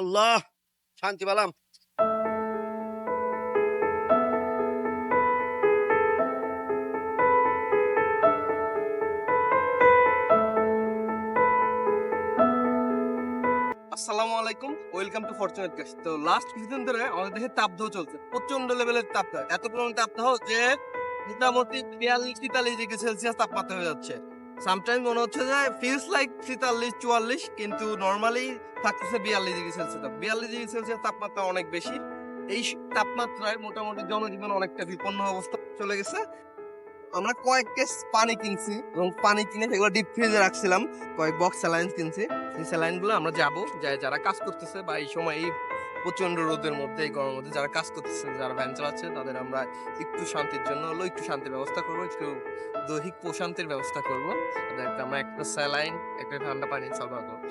আল্লাহ, শান্তি পেলাম। আসসালামু আলাইকুম, ওয়েলকাম টু ফরচুনেট গাইস তো লাস্ট কিছুদিন ধরে আমাদের দেশে তাপদাহ চলছে প্রচণ্ড লেভেলের তাপদাহ এত পরিমাণ তাপদাহ যে মোটামুটি বিয়াল্লিশ তেতাল্লিশ ডিগ্রি সেলসিয়াস তাপমাত্রা হয়ে যাচ্ছে। সামটাইম মনে হচ্ছে যে ফিলস লাইক তেতাল্লিশ চুয়াল্লিশ, কিন্তু নর্মালি থাকতেছে বিয়াল্লিশ ডিগ্রি সেলসিয়াস বিয়াল্লিশ ডিগ্রি সেলসিয়াস তাপমাত্রা অনেক বেশি। এই তাপমাত্রায় মোটামুটি জনজীবন অনেকটা বিপন্ন অবস্থা চলে গেছে। আমরা কয়েক কেস পানি কিনছি এবং পানি কিনে সেগুলো ডিপ ফ্রিজে রাখছিলাম। কয়েক বক্স স্যালাইন কিনছি। এই স্যালাইনগুলো আমরা যাব। যারা কাজ করতেছে বা এই সময় এই প্রচণ্ড রোদের মধ্যে এই গরমের মধ্যে যারা কাজ করতেছে যারা ভ্যান চালাচ্ছে তাদের আমরা একটু শান্তির জন্য হলো একটু শান্তির ব্যবস্থা করব একটু দৈহিক প্রশান্তির ব্যবস্থা করব। তাদেরকে আমরা একটা স্যালাইন একটা ঠান্ডা পানি সরবরাহ করব।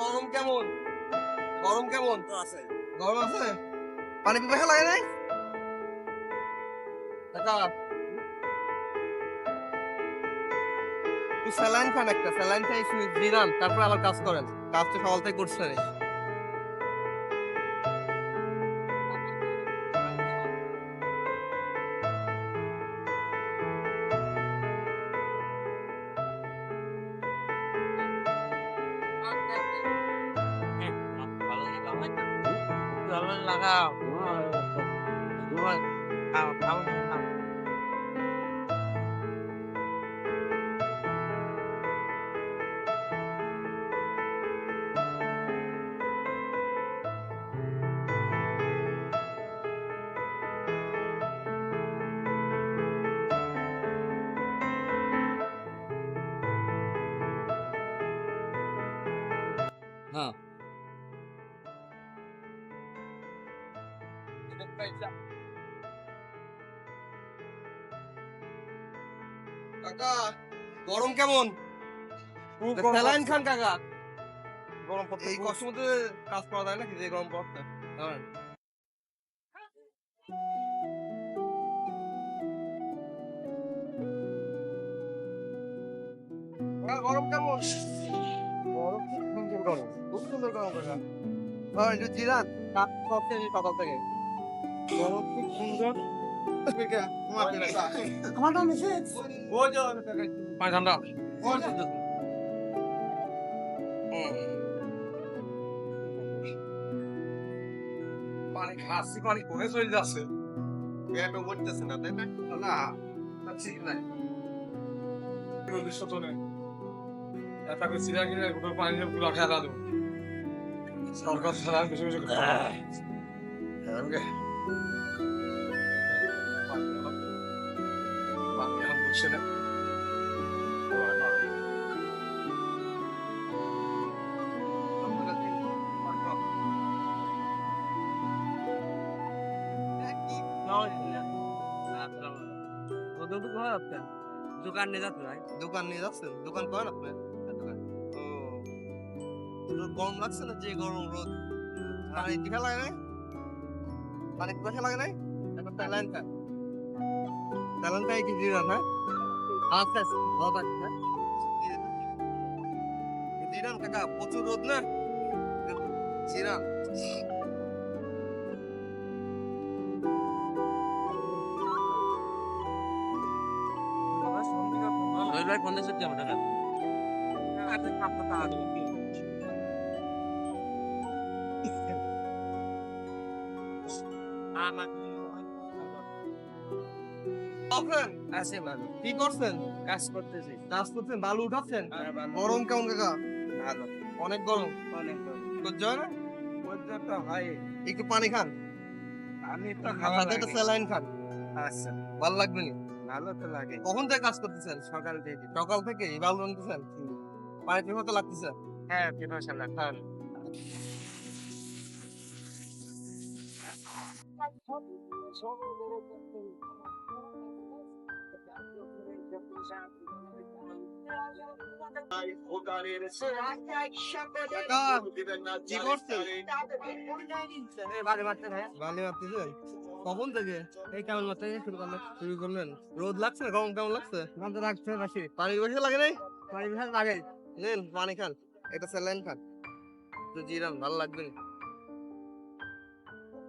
গরম কেমন? গরম কেমন? আছে। গরম আছে? পানি পিপাসা লাগে নাই? একটু স্যালাইন খান একটা, স্যালাইন খাই জিরান, তারপর আবার কাজ করেন। কাজ তো সকাল থেকে করছেন ভালো লাগাও হ্যাঁ। কাকা গরম কেমন? স্যালাইন খান কাকা। গরম এই কষ্ট মধ্যে কাজ করা যায় না কি যে গরম পড়তে? ধরেন গরম কেমন? গরম গরম। সুন্দর গরম কাকা হ্যাঁ একটু জিরান কাজ করতে সকাল থেকে। গরম খুব সুন্দর। আমার নাম পানি ঠান্ডা। পানি খাচ্ছি পানি কমে চলে যাচ্ছে। গ্যাপে উঠতেছে না তাই না? না ঠিক নাই। ভবিষ্যৎ নেই তাকে সিরিয়া কিনে গোটা পানি গুলো খেলা দেবো। সরকার ছাড়া কিছু কিছু না। দোকান নিয়ে যাচ্ছে ভাই দোকান নিয়ে যাচ্ছেন? দোকান করেন আপনি দোকান ও রোদ গরম লাগছে না যে গরম রোদ? পানি টিকা লাগে নাই? পানি পিপাসা লাগে নাই? একটা স্যালাইন খান স্যালাইন খাই কি জিরান হ্যাঁ আচ্ছা ভালো থাকবে জিরান কাকা প্রচুর রোদ না? জিরান। ফোন দিয়েছে আমার টাকা কখন আছে ভালো কি করছেন কাজ করতেছি কাজ করছেন বালু উঠাচ্ছেন হ্যাঁ, গরম কেমন কাকা ভালো অনেক গরম অনেক সহ্য হয় না হয় একটু পানি খান আমি তো খাওয়া একটা স্যালাইন খান আচ্ছা ভালো লাগবে না ভালো তো লাগে কখন থেকে কাজ করতেছেন সকাল থেকে সকাল থেকে ভালো লাগতেছেন পানি ঠিক মতো লাগতেছে হ্যাঁ পিপাসা কখন থেকে এই কেমন মতো শুরু করল শুরু করলেন রোদ লাগছে না কেমন কেমন লাগছে গন্ধ লাগছে বেশি পানি বেশি লাগে নাই পানি বিশাল লাগে নেন পানি খান এটা স্যালাইন খান তো জিরান ভালো লাগবে না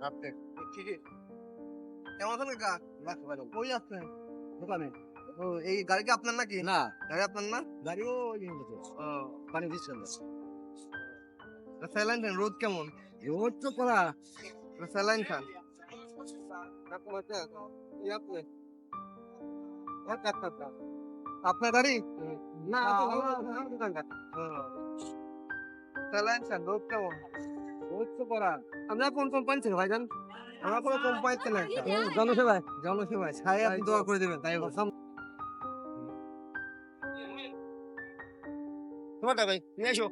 আপনি ঠিক কেমন আছেন কাকা পারো কই যাচ্ছেন দোকানে ও এই গাড়ি কি আপনার নাকি? না। গাড়ি আপনার না? গাড়িও ও পানি দিচ্ছে না স্যালাইন খান রোদ কেমন? রোদ তো করা স্যালাইন খান। আপনার গাড়ি? না স্যালাইন খান রোদ কেমন? রোদ তো করা আমরা কোন কোম্পানি থেকে ভাইজান? আমার কোনো কোম্পানিতে না জনসেবায়। জনসেবায়। ছায় আপনি দোয়া করে দেবেন তাই তোমারটা ভাই নিয়ে এসো।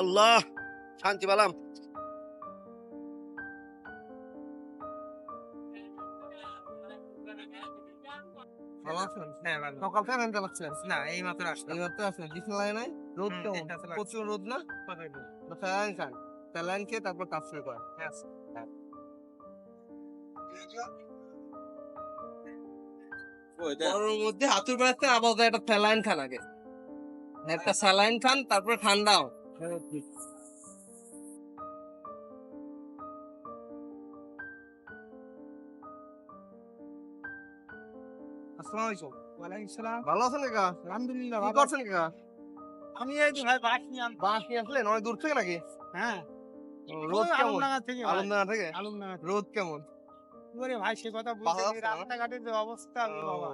আল্লাহ শান্তি পেলাম। হ্যাঁ সকাল থেকে না এই মাত্র আসলাম। এই মাত্র আসলেন ডিসেল নাই? রোদ প্রচুর না? স্যালাইন খান স্যালাইন খেয়ে তারপর কাজ শুরু করেন। গরমের মধ্যে হাতুর বেড়াতে আবার একটা স্যালাইন খান আগে। একটা স্যালাইন খান তারপর ঠান্ডাও আসসালামু আলাইকুম। ওয়ালাইকুম সালাম। ভালো আছেন কাকা? আলহামদুলিল্লাহ ভালো করছেন কাকা? আমি এই যে ভাই বাস নিয়ে বাস নিয়ে আসলেন? অনেক দূর থেকে নাকি? হ্যাঁ। রোদ কেমন? আলমডাঙ্গা থেকে। আলমডাঙ্গা রোদ কেমন? ওরে ভাই সে কথা বলতে রাস্তাঘাটের যে অবস্থা বাবা।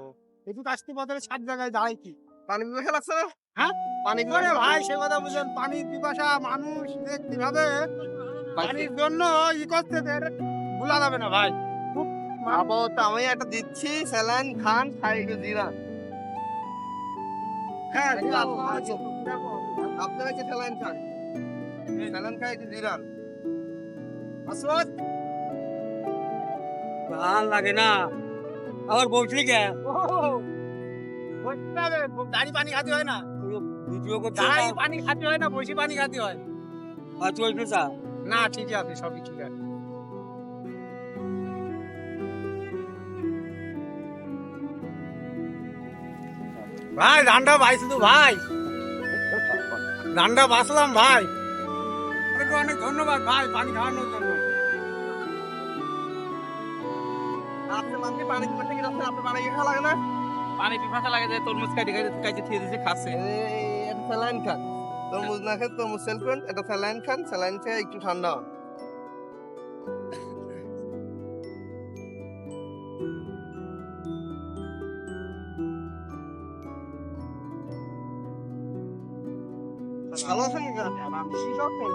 একটু আসতে বদলে সাত জায়গায় দাঁড়াই কি? পানি পিপাসা লাগছে না? হ্যাঁ? পানি পিপাসা ভাই সে কথা বুঝলেন পানির পিপাসা মানুষ কীভাবে পানির জন্য ই করতে ভুলা যাবে না ভাই। আপাতত আমি একটা দিচ্ছি স্যালাইন খান একটু জিরা হ্যাঁ। আপনারা কি স্যালাইন খান? স্যালাইন খাই জিরান। আসওয়াদ ভালো লাগে না। আবার বলছিলি কে? দাঁড়ি পানি খাতে হয় না? ভিডিও করতে দাঁড়ি পানি খাতে হয় না বসে পানি খাতে হয়। আর চলবে চা না ঠিক আছে সবই ঠিক আছে। ভাই ধানটা বাইছি তো ভাই। ধানটা বাঁচলাম ভাই। অনেক ধন্যবাদ ভাই পানি খাওয়ানোর জন্য। আপনি মানতে পানি পিপাসা কি রাখছেন আপনি পানি খাওয়া লাগে না পানি পিপাসা লাগে যে তরমুজ কাটি কাটি কাটি খেয়ে দিচ্ছে খাচ্ছে এই স্যালাইন খান তরমুজ না খেয়ে তরমুজ সেল করেন একটা স্যালাইন খান স্যালাইন খেয়ে একটু ঠান্ডা হন ভালো আছেন কাকা? কি করছেন?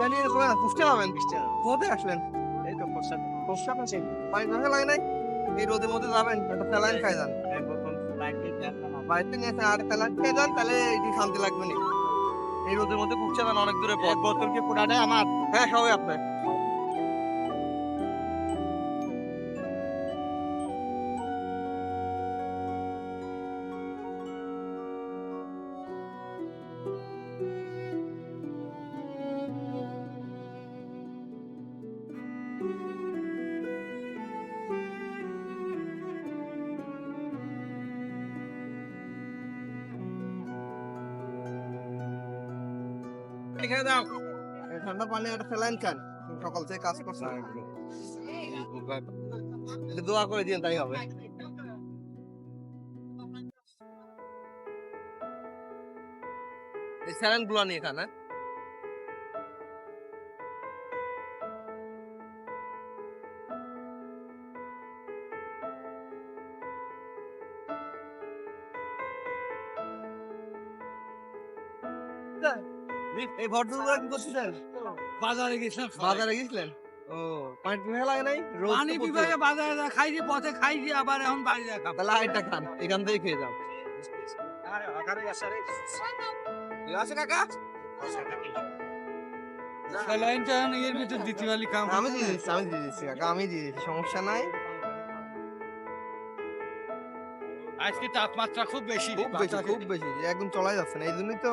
জানি না, তোমার কুষ্টিয়া হবেন। আছে। ভাই লাগে নাই? এই রোদের মধ্যে যাবেন একটা স্যালাইন খাই যান। বাড়িতে নিয়ে আর স্যালাইন খেয়ে যান তাহলে একটু শান্তি লাগবে না। এই রোদের মধ্যে কুকছে যান অনেক দূরে পথ। বোতল কি নেয় আমার। হ্যাঁ সবাই আপনার। লিখে দাও। এই ঠান্ডা পানি একটা ফেলাইন খান সকাল থেকে কাজ করছে। দোয়া করে দিন তাই হবে। এই স্যালাইনগুলো নিয়ে খান হ্যাঁ? এই ভদ্রলোক কি করছিলেন? বাজারে গেছিলাম বাজারে গেছিলেন? ও পানি পিপাসা লাগে নাই? পানি প্রচুর। বিভাগে বাজারে পথে খাইছি আবার এখন বাড়ি যা খাব। তাহলে আরেকটা খান এখান থেকে খেয়ে যাও। ঠিক আছে কাকা? স্যালাইনটা এর ভিতর দিতে পারলি কাম আমি দিয়ে দিচ্ছি আমি দিয়ে দিচ্ছি কাকা আমি দিয়ে দিচ্ছি সমস্যা নাই। আজকে তাপমাত্রা খুব বেশি। খুব বেশি খুব বেশি একদম চলাই যাচ্ছে না এই জন্যই তো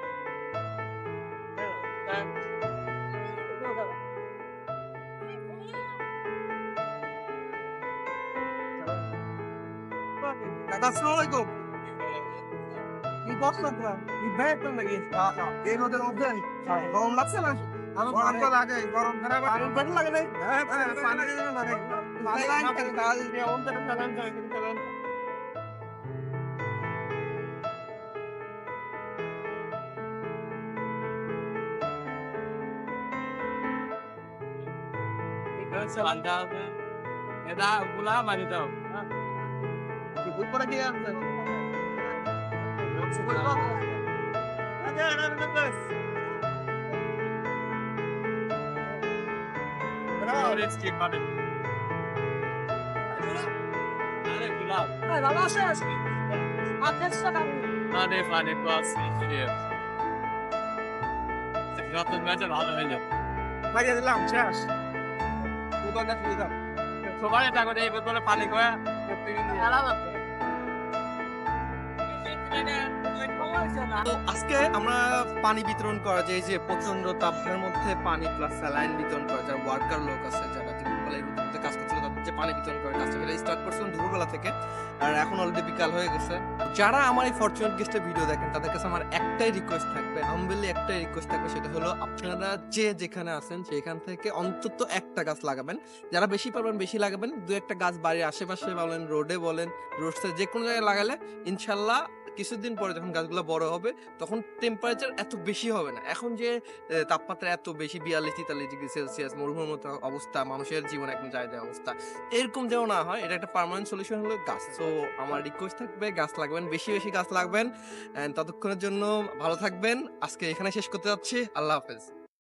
দাদা আসসালামু আলাইকুম কি তোরা কি ব্যাগ তো নাকি এই রোদের মধ্যে? গরম লাগছে না? গরম তো লাগে গরম খারাপ পানি বেশি লাগে নাই? হ্যাঁ পানি লাগে পানি লাগে কাল দিয়ে অন্তর চালান চালান এটা গুলা মারি দাও। উপরে কি আছে আরে গুলাব ভালো আছিস আপনার সাথে আরে পানি ক্লাস রাতের ম্যাচে ভালো হয়ে যাবে। মারিয়ে দিলাম শেষ। দোকানটা খুলে দাও সবাই টাকা দিয়ে বোতলে পানি করে তো আজকে আমরা পানি বিতরণ করা যায় যে প্রচণ্ড তাপের মধ্যে পানি প্লাস স্যালাইন বিতরণ করা যায় ওয়ার্কার লোক আছে, যারা দুপুরবেলা যে পানি বিতরণ করে কাজটা সেটা স্টার্ট করছিলাম দুপুরবেলা থেকে। আর এখন অলরেডি বিকাল হয়ে গেছে। যারা আমার এই ফরচুনেট গেস্টের ভিডিও দেখেন, তাদের কাছে আমার একটাই রিকোয়েস্ট থাকবে হাম্বেলি একটাই রিকোয়েস্ট থাকবে, সেটা হলো আপনারা যে যেখানে আছেন, সেখান থেকে অন্তত একটা গাছ লাগাবেন। যারা বেশি পারবেন, বেশি লাগাবেন। দু একটা গাছ বাড়ির আশেপাশে বলেন, রোডে বলেন রোড যে কোনো জায়গায় লাগালে ইনশাল্লাহ কিছুদিন পরে যখন গাছগুলো বড় হবে, তখন টেম্পারেচার এত বেশি হবে না। এখন যে তাপমাত্রা এত বেশি, বিয়াল্লিশ, তেতাল্লিশ ডিগ্রি সেলসিয়াস মরুভূমির মতো অবস্থা, মানুষের জীবন এখন যায় যায় অবস্থা এরকম যেন না হয়, এটা একটা পার্মানেন্ট সলিউশন হলো গাছ। তো আমার রিকোয়েস্ট থাকবে, গাছ লাগবেন, বেশি বেশি গাছ লাগবেন। অ্যান্ড ততক্ষণের জন্য ভালো থাকবেন। আজকে এখানে শেষ করতে যাচ্ছি। আল্লাহ হাফেজ।